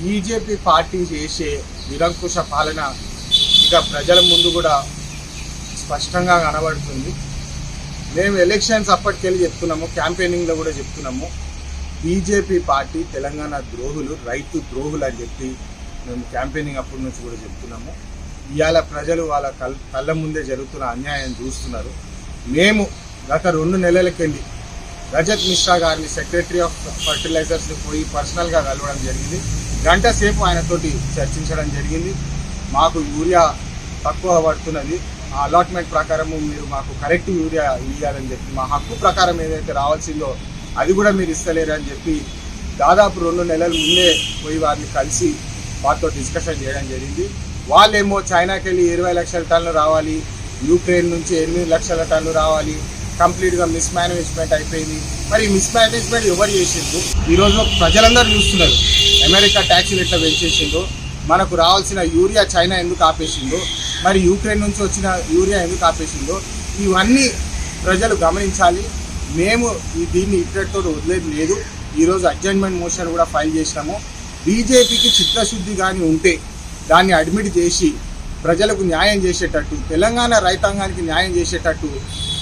BJP party చేసే నిరంకుశ పాలన ఇక ప్రజల ముందు కూడా స్పష్టంగా కనబడుతుంది. మేము ఎలక్షన్స్ అప్పటికెళ్ళి చెప్తున్నాము క్యాంపెయినింగ్లో కూడా చెప్తున్నాము. బీజేపీ పార్టీ తెలంగాణ ద్రోహులు రైతు ద్రోహులు అని చెప్పి మేము క్యాంపెయినింగ్ అప్పటి నుంచి కూడా చెప్తున్నాము. ఇవాళ ప్రజలు వాళ్ళ కళ్ళ ముందే జరుగుతున్న అన్యాయం చూస్తున్నారు. మేము గత రెండు నెలలకెళ్ళి రజత్ మిశ్రా గారిని సెక్రటరీ ఆఫ్ ఫర్టిలైజర్స్ని పోయి పర్సనల్గా కలవడం జరిగింది. గంట సేపు ఆయనతోటి చర్చించడం జరిగింది. మాకు యూరియా తక్కువ పడుతున్నది. ఆ అలాట్మెంట్ ప్రకారము మీరు మాకు కరెక్ట్ యూరియా ఇవ్వాలని చెప్పి మా హక్కు ప్రకారం ఏదైతే రావాల్సిందో అది కూడా మీరు ఇస్తలేరు అని చెప్పి దాదాపు రెండు నెలల ముందే పోయి వారిని కలిసి వారితో డిస్కషన్ చేయడం జరిగింది. వాళ్ళేమో చైనాకి వెళ్ళి ఇరవై లక్షల టన్నులు రావాలి యూక్రెయిన్ నుంచి ఎనిమిది లక్షల టన్నులు రావాలి కంప్లీట్గా మిస్ మేనేజ్మెంట్ అయిపోయింది. మరి మిస్ మేనేజ్మెంట్ ఎవరు చేసిండ్రు? ఈరోజు ప్రజలందరూ చూస్తున్నారు. అమెరికా ట్యాక్సీలు ఎట్లా పెంచేసిందో మనకు రావాల్సిన యూరియా చైనా ఎందుకు ఆపేసిందో మరి యూక్రెయిన్ నుంచి వచ్చిన యూరియా ఎందుకు ఆపేసిందో ఇవన్నీ ప్రజలు గమనించాలి. మేము ఈ దీన్ని ఇక్కడితో వదిలేదు లేదు. ఈరోజు అడ్జస్ట్మెంట్ మోషన్ కూడా ఫైల్ చేసినాము. బీజేపీకి చిత్తశుద్ధి కానీ ఉంటే దాన్ని అడ్మిట్ చేసి ప్రజలకు న్యాయం చేసేటట్టు తెలంగాణ రైతాంగానికి న్యాయం చేసేటట్టు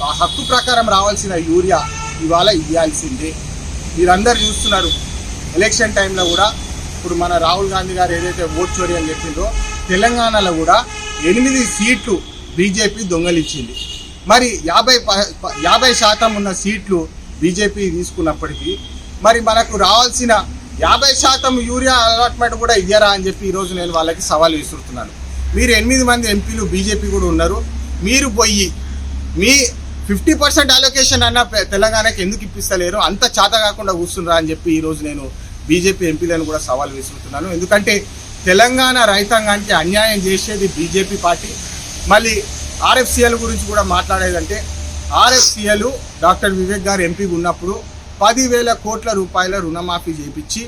ఆ హక్కు ప్రకారం రావాల్సిన యూరియా ఇవాళ ఇవ్వాల్సిందే. మీరందరు చూస్తున్నారు ఎలక్షన్ టైంలో కూడా ఇప్పుడు మన రాహుల్ గాంధీ గారు ఏదైతే ఓట్ చోరీ అని చెప్పిందో తెలంగాణలో కూడా ఎనిమిది సీట్లు బీజేపీ దొంగలిచ్చింది. మరి యాభై ప- యాభై శాతం ఉన్న సీట్లు బీజేపీ తీసుకున్నప్పటికీ మరి మనకు రావాల్సిన యాభై శాతం యూరియా అలాట్మెంట్ కూడా ఇయ్యరా అని చెప్పి ఈరోజు నేను వాళ్ళకి సవాల్ విసురుతున్నాను. మీరు ఎనిమిది మంది ఎంపీలు బీజేపీ కూడా ఉన్నారు. మీరు పోయి మీ ఫిఫ్టీ పర్సెంట్ అలొకేషన్ అన్న తెలంగాణకి ఎందుకు ఇప్పిస్తలేరు? అంత చాత కాకుండా కూర్చున్నారా అని చెప్పి ఈరోజు నేను బీజేపీ ఎంపీలను కూడా సవాల్ విసురుతున్నాను. ఎందుకంటే తెలంగాణ రైతాంగానికి అన్యాయం చేసేది బీజేపీ పార్టీ. మళ్ళీ ఆర్ఎఫ్సిఎల్ గురించి కూడా మాట్లాడేదంటే ఆర్ఎఫ్సిఎల్ డాక్టర్ వివేక్ గారు ఎంపీ ఉన్నప్పుడు పదివేల కోట్ల రూపాయల రుణమాఫీ చేపించి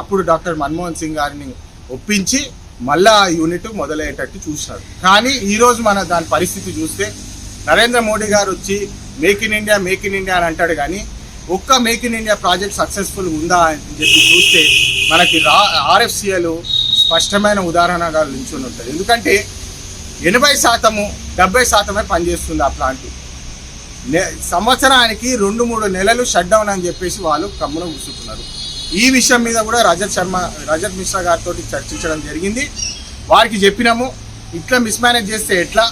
అప్పుడు డాక్టర్ మన్మోహన్ సింగ్ గారిని ఒప్పించి మళ్ళా ఆ యూనిట్ మొదలయ్యేటట్టు చూసినారు కానీ ఈరోజు మన దాని పరిస్థితి చూస్తే నరేంద్ర మోడీ గారు వచ్చి make in India make in India అని అంటాడు కానీ ఒక్క make in India project successful ఉందా అని చెప్పి చూస్తే మనకి రా ఆర్ఎఫ్సిఎల్ స్పష్టమైన ఉదాహరణగా నిల్చుని ఉంటుంది ఎందుకంటే ఎనభై శాతము డెబ్బై శాతమే పనిచేస్తుంది ఆ ప్లాంట్. సంవత్సరానికి రెండు మూడు నెలలు షట్ డౌన్ అని చెప్పేసి వాళ్ళు కమ్మున కూర్చుంటున్నారు. ఈ విషయం మీద కూడా రజత్ శర్మ రజత్ మిశ్రా గారితో చర్చించడం జరిగింది. వారికి చెప్పినాము ఇట్లా మిస్మేనేజ్ చేస్తే ఎట్లా?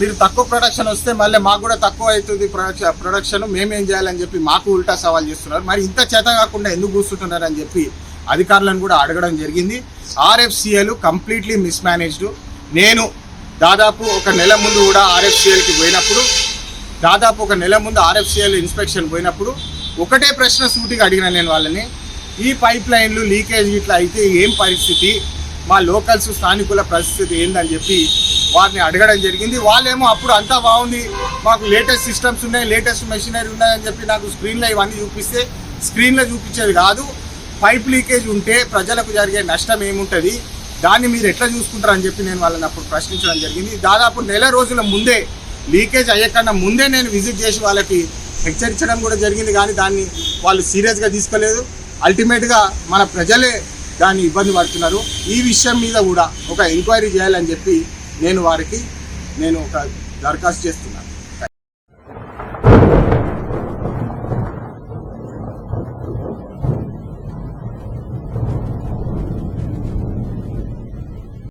మీరు తక్కువ ప్రొడక్షన్ వస్తే మళ్ళీ మాకు కూడా తక్కువ అవుతుంది ప్రొడక్షన్ ప్రొడక్షన్ మేమేం చేయాలని చెప్పి మాకు ఉల్టా సవాల్ చేస్తున్నారు. మరి ఇంత చేత కాకుండా ఎందుకు కూర్చుంటున్నారు అని చెప్పి అధికారులను కూడా అడగడం జరిగింది. ఆర్ఎఫ్సిఎల్ కంప్లీట్లీ మిస్మేనేజ్డ్ నేను దాదాపు ఒక నెల ముందు కూడా ఆర్ఎఫ్సిఎల్కి పోయినప్పుడు దాదాపు ఒక నెల ముందు ఆర్ఎఫ్సిఎల్ ఇన్స్పెక్షన్ పోయినప్పుడు ఒకటే ప్రశ్న సూటిగా అడిగిన నేను వాళ్ళని ఈ పైప్ లైన్లు లీకేజ్ ఇట్లా అయితే ఏం పరిస్థితి? మా లోకల్స్ స్థానికుల పరిస్థితి ఏందని చెప్పి వారిని అడగడం జరిగింది. వాళ్ళేమో అప్పుడు అంతా బాగుంది. మాకు లేటెస్ట్ సిస్టమ్స్ ఉన్నాయి లేటెస్ట్ మెషినరీ ఉన్నాయని చెప్పి నాకు స్క్రీన్లో ఇవన్నీ చూపిస్తే స్క్రీన్లో చూపించేది కాదు. పైప్ లీకేజ్ ఉంటే ప్రజలకు జరిగే నష్టం ఏముంటుంది? దాన్ని మీరు ఎట్లా చూసుకుంటారని చెప్పి నేను వాళ్ళని అప్పుడు ప్రశ్నించడం జరిగింది. దాదాపు నెల రోజుల ముందే లీకేజ్ అయ్యకన్నా ముందే నేను విజిట్ చేసి వాళ్ళకి హెచ్చరించడం కూడా జరిగింది. కానీ దాన్ని వాళ్ళు సీరియస్గా తీసుకోలేదు. అల్టిమేట్గా మన ప్రజలే దాన్ని ఇబ్బంది పడుతున్నారు. ఈ విషయం మీద కూడా ఒక ఎంక్వైరీ చేయాలని చెప్పి నేను వారికి నేను ఒక దరఖాస్తు చేస్తున్నాను.